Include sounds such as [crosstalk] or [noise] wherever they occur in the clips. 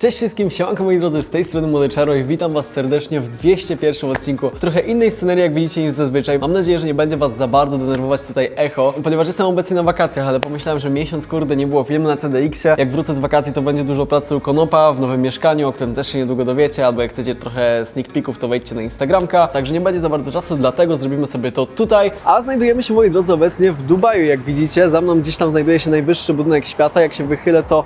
Cześć wszystkim, siemanko moi drodzy, z tej strony Młody Czaro i witam was serdecznie w 201 odcinku. W trochę innej scenerii jak widzicie niż zazwyczaj. Mam nadzieję, że nie będzie was za bardzo denerwować tutaj echo, ponieważ jestem obecnie na wakacjach, ale pomyślałem, że miesiąc kurde nie było filmu na CDX-ie. Jak wrócę z wakacji to będzie dużo pracy u Konopa w nowym mieszkaniu, o którym też się niedługo dowiecie, albo jak chcecie trochę sneak peeków to wejdźcie na Instagramka. Także nie będzie za bardzo czasu, dlatego zrobimy sobie to tutaj. A znajdujemy się moi drodzy obecnie w Dubaju, jak widzicie. Za mną gdzieś tam znajduje się najwyższy budynek świata. Jak się wychylę to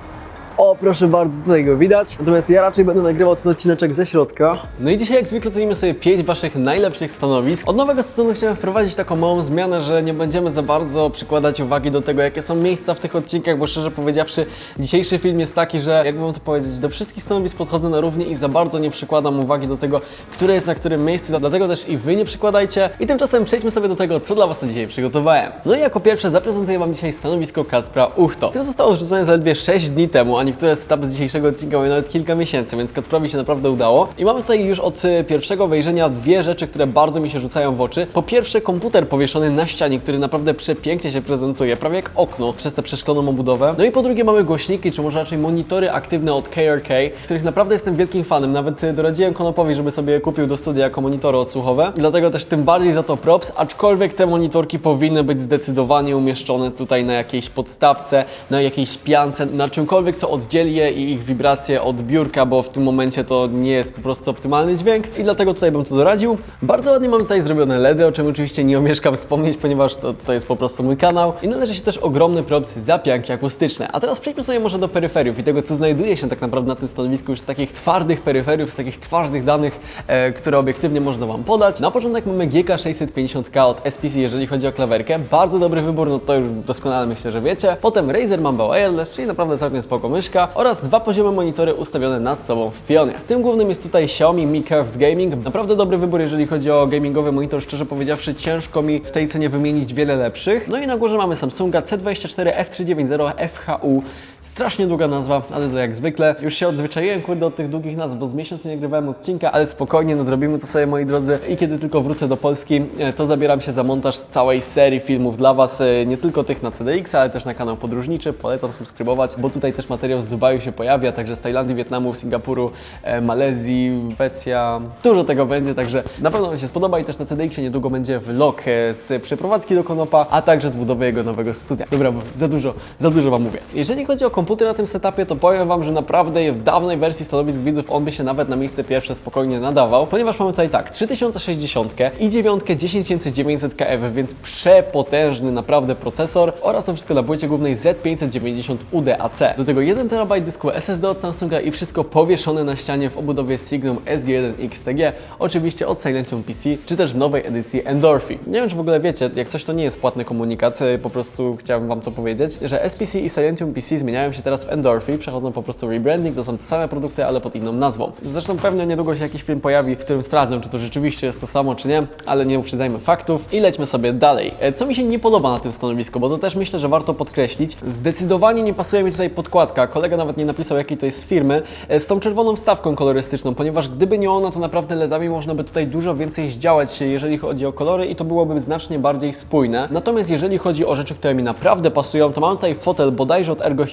o, proszę bardzo, tutaj go widać. Natomiast ja raczej będę nagrywał ten odcineczek ze środka. No i dzisiaj jak zwykle cenimy sobie 5 waszych najlepszych stanowisk. Od nowego sezonu chciałem wprowadzić taką małą zmianę, że nie będziemy za bardzo przykładać uwagi do tego, jakie są miejsca w tych odcinkach, bo szczerze powiedziawszy, dzisiejszy film jest taki, że jakby wam to powiedzieć, do wszystkich stanowisk podchodzę na równi i za bardzo nie przykładam uwagi do tego, które jest na którym miejscu, dlatego też i wy nie przykładajcie. I tymczasem przejdźmy sobie do tego, co dla was na dzisiaj przygotowałem. No i jako pierwsze zaprezentuję wam dzisiaj stanowisko Kacpra Uchto. To zostało wrzucone zaledwie 6 dni temu, a niektóre etapy z dzisiejszego odcinka mają nawet kilka miesięcy, więc Kacprowi się naprawdę udało. I mamy tutaj już od y, pierwszego wejrzenia dwie rzeczy, które bardzo mi się rzucają w oczy. Po pierwsze komputer powieszony na ścianie, który naprawdę przepięknie się prezentuje, prawie jak okno przez tę przeszkloną obudowę. No i po drugie mamy głośniki, czy może raczej monitory aktywne od KRK, których naprawdę jestem wielkim fanem. Nawet y, doradziłem Konopowi, żeby sobie kupił do studia jako monitory odsłuchowe. Dlatego też tym bardziej za to props, aczkolwiek te monitorki powinny być zdecydowanie umieszczone tutaj na jakiejś podstawce, na jakiejś piance, na czymkolwiek, co oddzieli je i ich wibracje od biurka, bo w tym momencie to nie jest po prostu optymalny dźwięk i dlatego tutaj bym to doradził. Bardzo ładnie mamy tutaj zrobione LEDy, o czym oczywiście nie omieszkam wspomnieć, ponieważ to, to jest po prostu mój kanał i należy się też ogromny props za pianki akustyczne. A teraz przejdźmy sobie może do peryferiów i tego, co znajduje się tak naprawdę na tym stanowisku już z takich twardych peryferiów, z takich twardych danych, e, które obiektywnie można Wam podać. Na początek mamy GK650K od SPC, jeżeli chodzi o klawerkę. Bardzo dobry wybór, no to już doskonale myślę, że wiecie. Potem Razer Mamba Wireless, czyli naprawdę całkiem spoko myszka oraz dwa poziomy monitory ustawione nad sobą w pionie. Tym głównym jest tutaj Xiaomi Mi Curved Gaming. Naprawdę dobry wybór, jeżeli chodzi o gamingowy monitor. Szczerze powiedziawszy, ciężko mi w tej cenie wymienić wiele lepszych. No i na górze mamy Samsunga C24 F390 FHU. Strasznie długa nazwa, ale to jak zwykle. Już się odzwyczaiłem, kurde, od tych długich nazw, bo z miesiąc nie nagrywałem odcinka, ale spokojnie, nadrobimy to sobie, moi drodzy. I kiedy tylko wrócę do Polski, e, to zabieram się za montaż całej serii filmów dla Was, e, nie tylko tych na CDX, ale też na kanał podróżniczy. Polecam subskrybować, bo tutaj też materiał z Dubaju się pojawia, także z Tajlandii, Wietnamu, Singapuru, e, Malezji, Szwecja. Dużo tego będzie, także na pewno Wam się spodoba i też na CDX-ie niedługo będzie vlog z przeprowadzki do Konopa, a także z budowy jego nowego studia. Dobra, bo za dużo, za dużo Wam mówię. Jeżeli chodzi o komputer na tym setupie, to powiem Wam, że naprawdę w dawnej wersji stanowisk widzów on by się nawet na miejsce pierwsze spokojnie nadawał, ponieważ mamy tutaj tak, 3060 i 9 10900 KF, więc przepotężny naprawdę procesor oraz to wszystko na płycie głównej Z590 UDAC. Do tego 1 TB dysku SSD od Samsunga i wszystko powieszone na ścianie w obudowie Signum SG1 XTG, oczywiście od Silentium PC, czy też w nowej edycji Endorphi. Nie wiem, czy w ogóle wiecie, jak coś to nie jest płatny komunikat, y, po prostu chciałem Wam to powiedzieć, że SPC i Silentium PC zmieniają się teraz w Endorphi, przechodzą po prostu rebranding, to są te same produkty, ale pod inną nazwą. Zresztą pewnie niedługo się jakiś film pojawi, w którym sprawdzę, czy to rzeczywiście jest to samo, czy nie, ale nie uprzedzajmy faktów i lećmy sobie dalej. E, Co mi się nie podoba na tym stanowisku, bo to też myślę, że warto podkreślić, zdecydowanie nie pasuje mi tutaj podkładka, kolega nawet nie napisał jakiej to jest firmy, e, z tą czerwoną wstawką kolorystyczną, ponieważ gdyby nie ona, to naprawdę LEDami można by tutaj dużo więcej zdziałać, jeżeli chodzi o kolory i to byłoby znacznie bardziej spójne. Natomiast jeżeli chodzi o rzeczy, które mi naprawdę pasują, to mam tutaj fotel bodajże od Ergo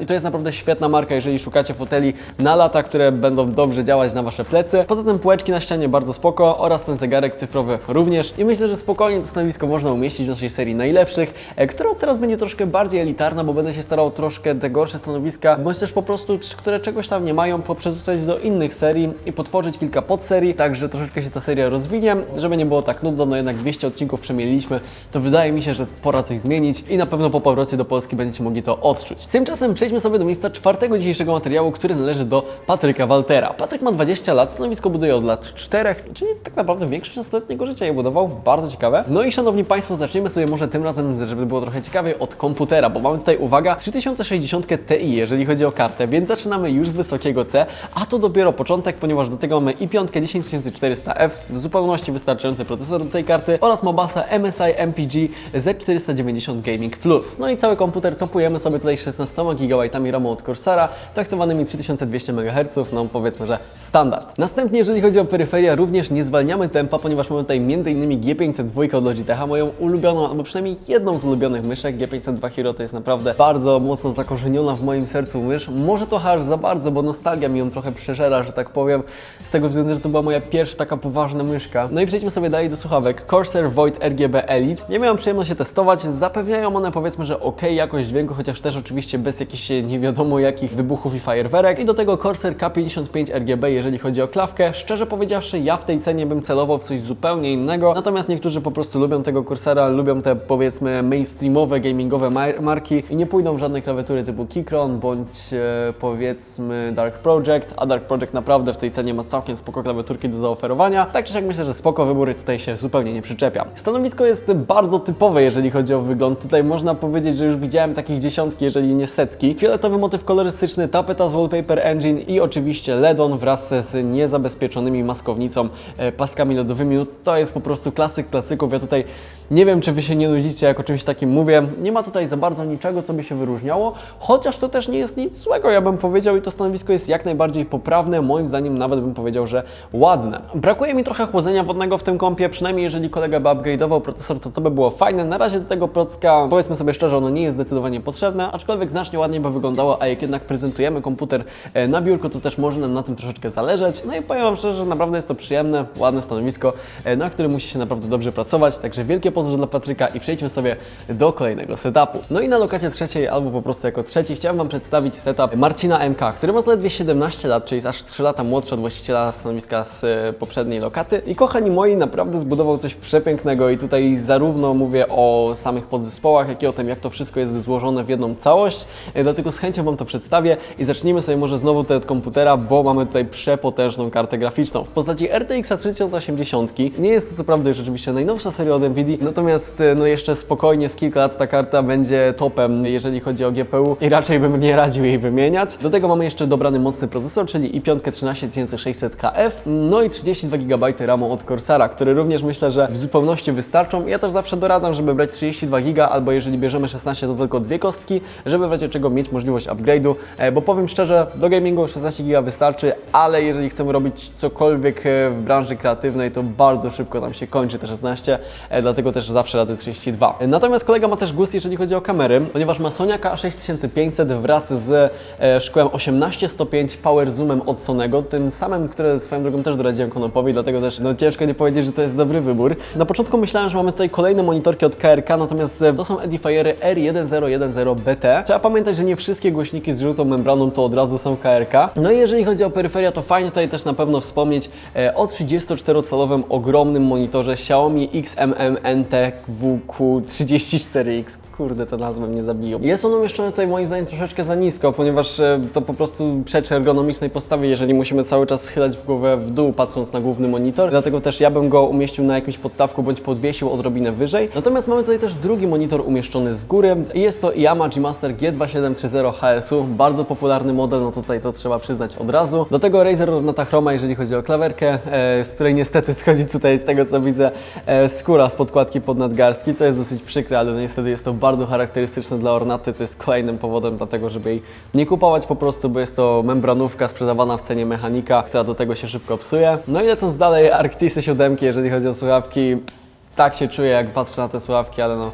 I to jest naprawdę świetna marka, jeżeli szukacie foteli na lata, które będą dobrze działać na Wasze plecy. Poza tym półeczki na ścianie bardzo spoko oraz ten zegarek cyfrowy również i myślę, że spokojnie to stanowisko można umieścić w naszej serii najlepszych, e, która teraz będzie troszkę bardziej elitarna, bo będę się starał troszkę te gorsze stanowiska, bądź też po prostu, które czegoś tam nie mają, poprzerzucać do innych serii i potworzyć kilka podserii, także troszeczkę się ta seria rozwinie, żeby nie było tak nudno, no jednak 200 odcinków przemieliliśmy, to wydaje mi się, że pora coś zmienić i na pewno po powrocie do Polski będziecie mogli to odczuć. Tymczasem przejdźmy sobie do miejsca czwartego dzisiejszego materiału, który należy do Patryka Waltera. Patryk ma 20 lat, stanowisko buduje od lat 4, czyli tak naprawdę większość nastoletniego życia je budował, bardzo ciekawe. No i szanowni Państwo, zaczniemy sobie może tym razem, żeby było trochę ciekawiej, od komputera, bo mamy tutaj, uwaga, 3060 Ti, jeżeli chodzi o kartę, więc zaczynamy już z wysokiego C, a to dopiero początek, ponieważ do tego mamy i5 10400F, w zupełności wystarczający procesor do tej karty oraz Mobasa MSI MPG Z490 Gaming Plus. No i cały komputer topujemy sobie tutaj 16 GB RAMu od Corsara, traktowanymi 3200 MHz, no powiedzmy, że standard. Następnie, jeżeli chodzi o peryferię, również nie zwalniamy tempa, ponieważ mamy tutaj m.in. G502 od Logitecha, moją ulubioną, albo przynajmniej jedną z ulubionych myszek. G502 Hero to jest naprawdę bardzo mocno zakorzeniona w moim sercu mysz. Może to aż za bardzo, bo nostalgia mi ją trochę przeżera, że tak powiem, z tego względu, że to była moja pierwsza taka poważna myszka. No i przejdźmy sobie dalej do słuchawek. Corsair Void RGB Elite. Nie miałem przyjemności je testować, zapewniają one powiedzmy, że ok jakość dźwięku, chociaż też oczywiście bez jakichś nie wiadomo jakich wybuchów i fajerwerek. I do tego Corsair K55 RGB, jeżeli chodzi o klawkę. Szczerze powiedziawszy, ja w tej cenie bym celował w coś zupełnie innego, natomiast niektórzy po prostu lubią tego Corsara, lubią te powiedzmy mainstreamowe, gamingowe mar- marki i nie pójdą w żadne klawiatury typu Keychron bądź e, powiedzmy Dark Project, a Dark Project naprawdę w tej cenie ma całkiem spoko klawiaturki do zaoferowania. Tak czy siak myślę, że spoko wybór i tutaj się zupełnie nie przyczepia. Stanowisko jest bardzo typowe, jeżeli chodzi o wygląd. Tutaj można powiedzieć, że już widziałem takich dziesiątki, jeżeli nie setki. Fioletowy motyw kolorystyczny, tapeta z Wallpaper Engine i oczywiście LEDon wraz z niezabezpieczonymi maskownicą, e, paskami LEDowymi. No, to jest po prostu klasyk klasyków. Ja tutaj nie wiem, czy Wy się nie nudzicie, jak o czymś takim mówię. Nie ma tutaj za bardzo niczego, co by się wyróżniało, chociaż to też nie jest nic złego, ja bym powiedział, i to stanowisko jest jak najbardziej poprawne. Moim zdaniem nawet bym powiedział, że ładne. Brakuje mi trochę chłodzenia wodnego w tym kompie, przynajmniej jeżeli kolega by upgrade'ował procesor, to to by było fajne. Na razie do tego procka, powiedzmy sobie szczerze, ono nie jest zdecydowanie potrzebne, aczkolwiek znacznie ładniej by wyglądało, a jak jednak prezentujemy komputer e, na biurku, to też może nam na tym troszeczkę zależeć. No i powiem Wam szczerze, że naprawdę jest to przyjemne, ładne stanowisko, e, na którym musi się naprawdę dobrze pracować, także wielkie pozdro dla Patryka i przejdźmy sobie do kolejnego setupu. No i na lokacie trzeciej, albo po prostu jako trzeci, chciałem Wam przedstawić setup Marcina MK, który ma zaledwie 17 lat, czyli jest aż 3 lata młodszy od właściciela stanowiska z e, poprzedniej lokaty. I kochani moi, naprawdę zbudował coś przepięknego i tutaj zarówno mówię o samych podzespołach, jak i o tym, jak to wszystko jest złożone w jedną całość. E, Dlatego z chęcią Wam to przedstawię i zacznijmy sobie może znowu od komputera, bo mamy tutaj przepotężną kartę graficzną w postaci RTX 3080. Nie jest to co prawda już rzeczywiście najnowsza seria od Nvidia, natomiast e, no jeszcze spokojnie z kilka lat ta karta będzie topem, jeżeli chodzi o GPU i raczej bym nie radził jej wymieniać. Do tego mamy jeszcze dobrany mocny procesor, czyli i5 13600KF, no i 32 GB RAMu od Corsara, które również myślę, że w zupełności wystarczą. Ja też zawsze doradzam, żeby brać 32 GB, albo jeżeli bierzemy 16, to tylko dwie kostki, żeby w razie czego mieć możliwość upgrade'u, e, bo powiem szczerze, do gamingu 16 GB wystarczy, ale jeżeli chcemy robić cokolwiek e, w branży kreatywnej, to bardzo szybko tam się kończy te 16, e, dlatego też zawsze radzę 32. E, Natomiast kolega ma też gust, jeżeli chodzi o kamery, ponieważ ma Soniaka A6500 wraz z e, szkłem 18-105 Power Zoomem od Sonego, tym samym, które swoją drogą też doradziłem Konopowi, dlatego też no, ciężko nie powiedzieć, że to jest dobry wybór. Na początku myślałem, że mamy tutaj kolejne monitorki od KRK, natomiast e, to są Edifiery R1010BT. Trzeba pamiętać, że nie wszystkie głośniki z żółtą membraną to od razu są KRK. No i jeżeli chodzi o peryferia, to fajnie tutaj też na pewno wspomnieć e, o 34-calowym ogromnym monitorze Xiaomi XMM NTWQ34X. Kurde, te nazwy mnie zabiją. Jest on umieszczony tutaj moim zdaniem troszeczkę za nisko, ponieważ e, to po prostu przeczy ergonomicznej postawie, jeżeli musimy cały czas schylać w głowę w dół, patrząc na główny monitor. Dlatego też ja bym go umieścił na jakimś podstawku, bądź podwiesił odrobinę wyżej. Natomiast mamy tutaj też drugi monitor umieszczony z góry i jest to Yamaha G-Master G2730 HSU. Bardzo popularny model, no tutaj to trzeba przyznać od razu. Do tego Razer Ornata Chroma, jeżeli chodzi o klawerkę, e, z której niestety [laughs] schodzi tutaj z tego co widzę e, skóra z podkładki pod nadgarstki, co jest dosyć przykre, ale no niestety jest to bardzo charakterystyczne dla Ornaty, co jest kolejnym powodem dlatego, żeby jej nie kupować po prostu, bo jest to membranówka sprzedawana w cenie mechanika, która do tego się szybko psuje. No i lecąc dalej, Arctisy 7, jeżeli chodzi o słuchawki, tak się czuję jak patrzę na te słuchawki, ale no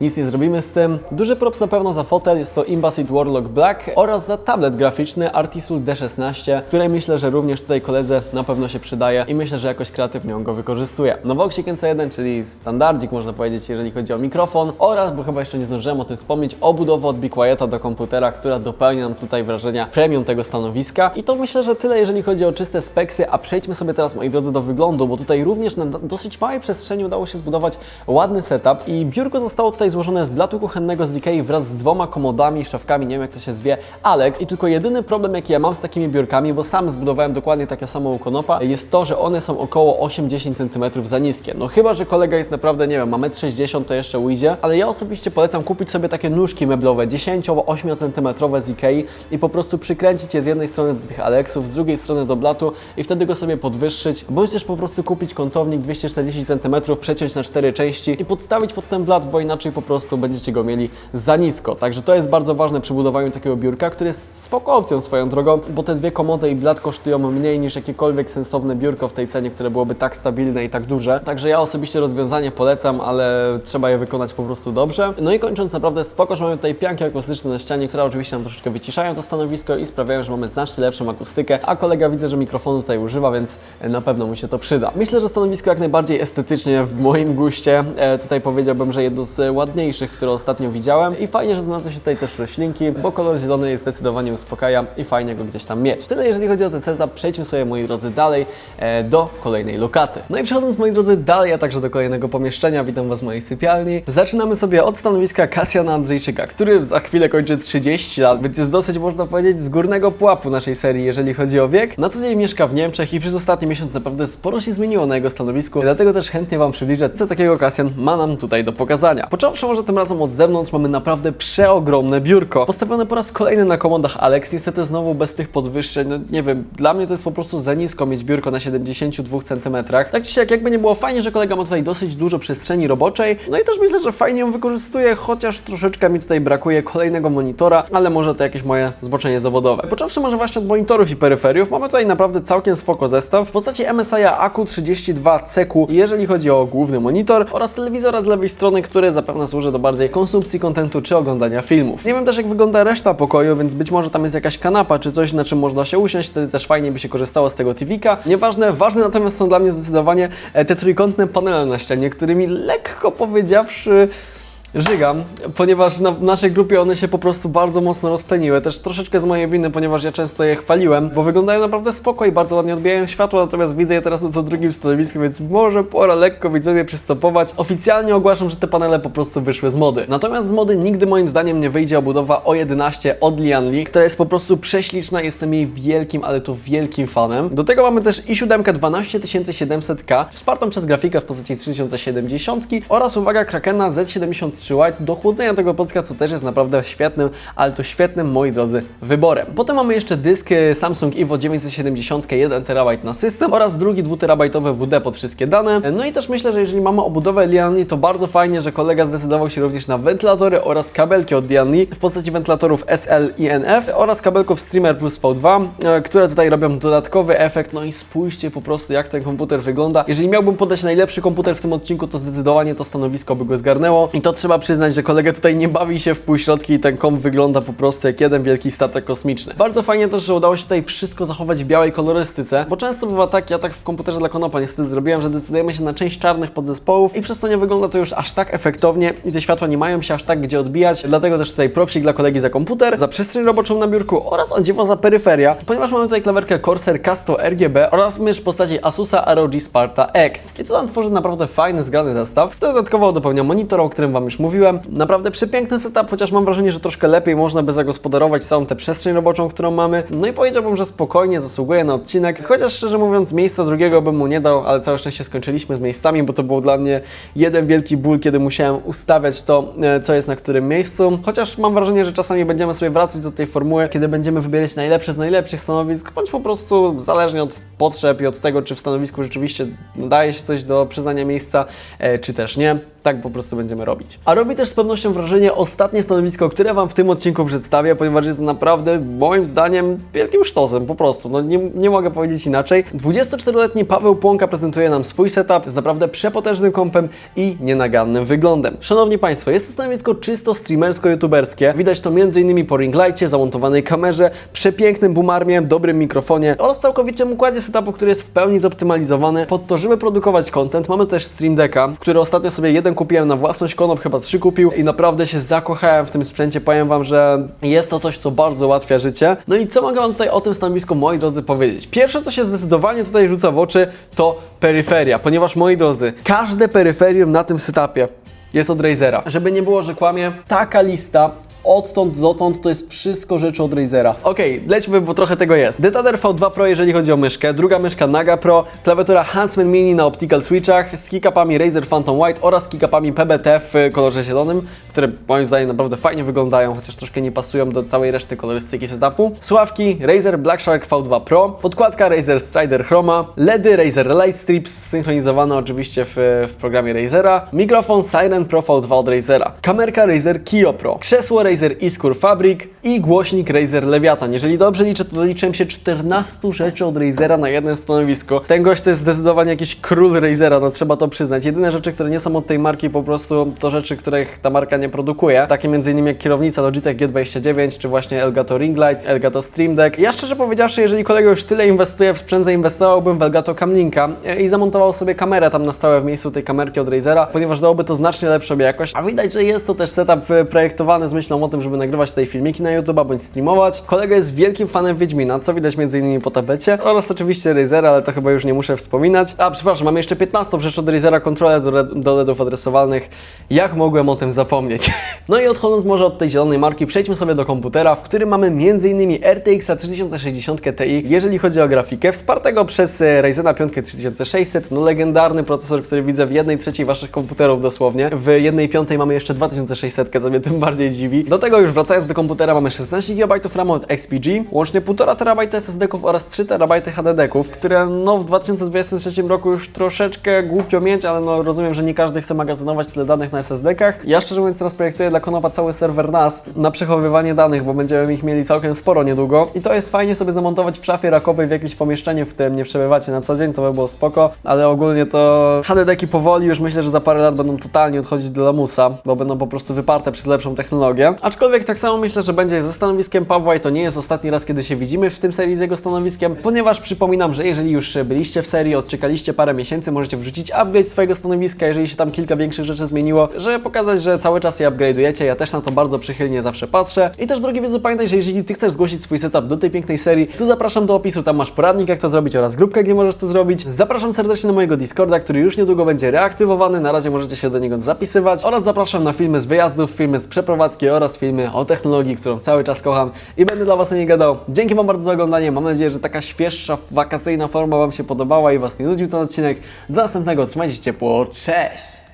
nic nie zrobimy z tym. Duży props na pewno za fotel, jest to Imbasit Warlock Black oraz za tablet graficzny Artisul D16, której myślę, że również tutaj koledze na pewno się przydaje i myślę, że jakoś kreatywnie on go wykorzystuje. Nowoxik NC1, czyli standardzik można powiedzieć, jeżeli chodzi o mikrofon oraz, bo chyba jeszcze nie zdążyłem o tym wspomnieć, obudowę od Be Quieta do komputera, która dopełnia nam tutaj wrażenia premium tego stanowiska i to myślę, że tyle jeżeli chodzi o czyste speksy, a przejdźmy sobie teraz moi drodzy do wyglądu, bo tutaj również na dosyć małej przestrzeni udało się zbudować ładny setup i biurko zostało tutaj złożone z blatu kuchennego z Ikei wraz z dwoma komodami, szafkami, nie wiem jak to się zwie, Alex. I tylko jedyny problem jaki ja mam z takimi biurkami, bo sam zbudowałem dokładnie takie samo u Konopa, jest to, że one są około 8-10 cm za niskie. No chyba, że kolega jest naprawdę, nie wiem, ma 1,60 m, to jeszcze ujdzie, ale ja osobiście polecam kupić sobie takie nóżki meblowe 10-8 cm z Ikei i po prostu przykręcić je z jednej strony do tych Alexów, z drugiej strony do blatu i wtedy go sobie podwyższyć, bądź też po prostu kupić kątownik 240 cm, przeciąć na cztery części i podstawić pod ten blat, bo inaczej po prostu będziecie go mieli za nisko. Także to jest bardzo ważne przy budowaniu takiego biurka, który jest spoko opcją swoją drogą, bo te dwie komody i blat kosztują mniej niż jakiekolwiek sensowne biurko w tej cenie, które byłoby tak stabilne i tak duże. Także ja osobiście rozwiązanie polecam, ale trzeba je wykonać po prostu dobrze. No i kończąc naprawdę spoko, że mamy tutaj pianki akustyczne na ścianie, które oczywiście nam troszeczkę wyciszają to stanowisko i sprawiają, że mamy znacznie lepszą akustykę, a kolega widzę, że mikrofonu tutaj używa, więc na pewno mu się to przyda. Myślę, że stanowisko jak najbardziej estetycznie w moim guście. E, tutaj powiedziałbym, że jedno z ładniejszych, które ostatnio widziałem i fajnie, że znalazły się tutaj też roślinki, bo kolor zielony jest zdecydowanie uspokaja i fajnie go gdzieś tam mieć. Tyle jeżeli chodzi o ten setup, przejdźmy sobie moi drodzy dalej e, do kolejnej lokaty. No i przechodząc moi drodzy dalej, a także do kolejnego pomieszczenia, witam Was w mojej sypialni. Zaczynamy sobie od stanowiska Kasjana Andrzejczyka, który za chwilę kończy 30 lat, więc jest dosyć można powiedzieć z górnego pułapu naszej serii, jeżeli chodzi o wiek. Na co dzień mieszka w Niemczech i przez ostatni miesiąc naprawdę sporo się zmieniło na jego stanowisku, dlatego też chętnie Wam przybliżę, co takiego Kasjan ma nam tutaj do pokazania. Począwszy może tym razem od zewnątrz, mamy naprawdę przeogromne biurko, postawione po raz kolejny na komodach Alex, niestety znowu bez tych podwyższeń, no nie wiem, dla mnie to jest po prostu za nisko mieć biurko na 72 cm. Tak czy siak, jakby nie było fajnie, że kolega ma tutaj dosyć dużo przestrzeni roboczej, no i też myślę, że fajnie ją wykorzystuje, chociaż troszeczkę mi tutaj brakuje kolejnego monitora, ale może to jakieś moje zboczenie zawodowe. Począwszy może właśnie od monitorów i peryferiów, mamy tutaj naprawdę całkiem spoko zestaw w postaci MSI AQ32CQ, jeżeli chodzi o główny monitor oraz telewizora z lewej strony, który zapewne służy do bardziej konsumpcji kontentu czy oglądania filmów. Nie wiem też jak wygląda reszta pokoju, więc być może tam jest jakaś kanapa czy coś, na czym można się usiąść, wtedy też fajnie by się korzystało z tego TV-ka. Nieważne, ważne natomiast są dla mnie zdecydowanie e, te trójkątne panele na ścianie, którymi lekko powiedziawszy żygam, ponieważ na, naszej grupie one się po prostu bardzo mocno rozpleniły. Też troszeczkę z mojej winy, ponieważ ja często je chwaliłem, bo wyglądają naprawdę spoko i bardzo ładnie odbijają światło, natomiast widzę je teraz na co drugim stanowisku, więc może pora lekko widzowie przystopować. Oficjalnie ogłaszam, że te panele po prostu wyszły z mody. Natomiast z mody nigdy moim zdaniem nie wyjdzie obudowa O11 od Lianli, która jest po prostu prześliczna, jestem jej wielkim, ale to wielkim fanem. Do tego mamy też i7 12700K, wspartą przez grafikę w postaci 3070 oraz uwaga Krakena Z73 White do chłodzenia tego Polska, co też jest naprawdę świetnym, ale to świetnym, moi drodzy, wyborem. Potem mamy jeszcze dysk e, Samsung Evo 970 1 TB na system oraz drugi 2 terabajtowy WD pod wszystkie dane. No i też myślę, że jeżeli mamy obudowę Lianli, to bardzo fajnie, że kolega zdecydował się również na wentylatory oraz kabelki od Lianli w postaci wentylatorów SL i NF oraz kabelków Streamer Plus V2, e, które tutaj robią dodatkowy efekt. No i spójrzcie po prostu, jak ten komputer wygląda. Jeżeli miałbym podać najlepszy komputer w tym odcinku, to zdecydowanie to stanowisko by go zgarnęło i to trzeba przyznać, że kolega tutaj nie bawi się w półśrodki i ten komp wygląda po prostu jak jeden wielki statek kosmiczny. Bardzo fajnie też, że udało się tutaj wszystko zachować w białej kolorystyce, bo często bywa tak, ja tak w komputerze dla Konopa niestety zrobiłem, że decydujemy się na część czarnych podzespołów i przez to nie wygląda to już aż tak efektownie i te światła nie mają się aż tak gdzie odbijać, dlatego też tutaj propsik dla kolegi za komputer, za przestrzeń roboczą na biurku oraz o dziwo za peryferia, ponieważ mamy tutaj klawerkę Corsair Casto RGB oraz mysz w postaci Asusa ROG Sparta X. I to nam tworzy naprawdę fajny, zgrany zestaw. Dodatkowo dopełnia monitor, o którym Wam już mówiłem. Naprawdę przepiękny setup, chociaż mam wrażenie, że troszkę lepiej można by zagospodarować całą tę przestrzeń roboczą, którą mamy. No i powiedziałbym, że spokojnie zasługuje na odcinek, chociaż szczerze mówiąc miejsca drugiego bym mu nie dał, ale całe szczęście skończyliśmy z miejscami, bo to był dla mnie jeden wielki ból, kiedy musiałem ustawiać to, e, co jest na którym miejscu. Chociaż mam wrażenie, że czasami będziemy sobie wracać do tej formuły, kiedy będziemy wybierać najlepsze z najlepszych stanowisk, bądź po prostu zależnie od potrzeb i od tego, czy w stanowisku rzeczywiście daje się coś do przyznania miejsca, e, czy też nie. Tak po prostu będziemy robić. A robi też z pewnością wrażenie ostatnie stanowisko, które Wam w tym odcinku przedstawię, ponieważ jest naprawdę moim zdaniem wielkim sztosem, po prostu. No nie, nie mogę powiedzieć inaczej. 24-letni Paweł Płonka prezentuje nam swój setup z naprawdę przepotężnym kompem i nienagannym wyglądem. Szanowni Państwo, jest to stanowisko czysto streamersko-youtuberskie. Widać to m.in. po ring lightie, zamontowanej kamerze, przepięknym boomarmie, dobrym mikrofonie oraz całkowitym układzie setupu, który jest w pełni zoptymalizowany pod to, żeby produkować content. Mamy też Stream Decka, który ostatnio sobie jeden kupiłem na własność, Konop chyba trzy kupił i naprawdę się zakochałem w tym sprzęcie. Powiem Wam, że jest to coś, co bardzo ułatwia życie. No i co mogę Wam tutaj o tym stanowisku, moi drodzy, powiedzieć? Pierwsze, co się zdecydowanie tutaj rzuca w oczy, to peryferia, ponieważ, moi drodzy, każde peryferium na tym setupie jest od Razera. Żeby nie było, że kłamie, taka lista odtąd dotąd to jest wszystko rzeczy od Razera. Okej, lećmy, bo trochę tego jest. Detader V2 Pro, jeżeli chodzi o myszkę, druga myszka Naga Pro, klawiatura Huntsman Mini na optical switchach, z kickupami Razer Phantom White oraz kickupami PBT w kolorze zielonym, które moim zdaniem naprawdę fajnie wyglądają, chociaż troszkę nie pasują do całej reszty kolorystyki setupu. Słuchawki Razer Black Shark V2 Pro, podkładka Razer Strider Chroma, LEDy Razer Light Strips synchronizowane oczywiście w, w programie Razera, mikrofon Siren Pro V2 od Razera, kamerka Razer Kio Pro, krzesło Razer Iskur Fabric i głośnik Razer Leviathan. Jeżeli dobrze liczę, to doliczyłem się 14 rzeczy od Razera na jednym stanowisku. Ten gość to jest zdecydowanie jakiś król Razera, no trzeba to przyznać. Jedyne rzeczy, które nie są od tej marki po prostu to rzeczy, których ta marka nie produkuje. Takie m.in. jak kierownica Logitech G29, czy właśnie Elgato Ring Light, Elgato Stream Deck. Ja szczerze powiedziawszy, jeżeli kolega już tyle inwestuje w sprzęt, zainwestowałbym w Elgato Camlinka e, i zamontował sobie kamerę tam na stałe w miejscu tej kamerki od Razera, ponieważ dałoby to znacznie lepszą jakość. A widać, że jest to też setup e, projektowany z myślą o tym, żeby nagrywać tutaj filmiki na YouTube bądź streamować. Kolega jest wielkim fanem Wiedźmina, co widać m.in. po tapecie oraz oczywiście Razera, ale to chyba już nie muszę wspominać. A przepraszam, mamy jeszcze 15 rzecz od Razera kontrolę do, do LEDów adresowalnych. Jak mogłem o tym zapomnieć? [laughs] No i odchodząc może od tej zielonej marki, przejdźmy sobie do komputera, w którym mamy m.in. RTX 3060 Ti, jeżeli chodzi o grafikę, wspartego przez Ryzena 5 3600, no legendarny procesor, który widzę w jednej trzeciej waszych komputerów dosłownie. W jednej piątej mamy jeszcze 2600, co mnie tym bardziej dziwi. Do tego już wracając do komputera, mamy 16 GB RAMu od XPG, łącznie 1,5 TB SSD-ków oraz 3 TB HDD-ków, które no w 2023 roku już troszeczkę głupio mieć, ale no rozumiem, że nie każdy chce magazynować tyle danych na SSD-kach. Ja szczerze mówiąc teraz projektuję dla Konopa cały serwer NAS na przechowywanie danych, bo będziemy ich mieli całkiem sporo niedługo i to jest fajnie sobie zamontować w szafie rakowej w jakimś pomieszczeniu, w którym nie przebywacie na co dzień, to by było spoko, ale ogólnie to HDD-ki powoli już myślę, że za parę lat będą totalnie odchodzić do lamusa, bo będą po prostu wyparte przez lepszą technologię. Aczkolwiek tak samo myślę, że będzie ze stanowiskiem Pawła i to nie jest ostatni raz, kiedy się widzimy w tym serii z jego stanowiskiem, ponieważ przypominam, że jeżeli już byliście w serii, odczekaliście parę miesięcy, możecie wrzucić upgrade swojego stanowiska, jeżeli się tam kilka większych rzeczy zmieniło, żeby pokazać, że cały czas je upgrade'ujecie. Ja też na to bardzo przychylnie zawsze patrzę. I też drogi widzu, pamiętaj, że jeżeli Ty chcesz zgłosić swój setup do tej pięknej serii, to zapraszam do opisu, tam masz poradnik, jak to zrobić oraz grupkę, gdzie możesz to zrobić. Zapraszam serdecznie na mojego Discorda, który już niedługo będzie reaktywowany, na razie możecie się do niego zapisywać oraz zapraszam na filmy z wyjazdów, filmy z przeprowadzki oraz filmy o technologii, którą cały czas kocham i będę dla Was o niej gadał. Dzięki Wam bardzo za oglądanie, mam nadzieję, że taka świeższa, wakacyjna forma Wam się podobała i Was nie nudził ten odcinek. Do następnego, trzymajcie się ciepło, cześć!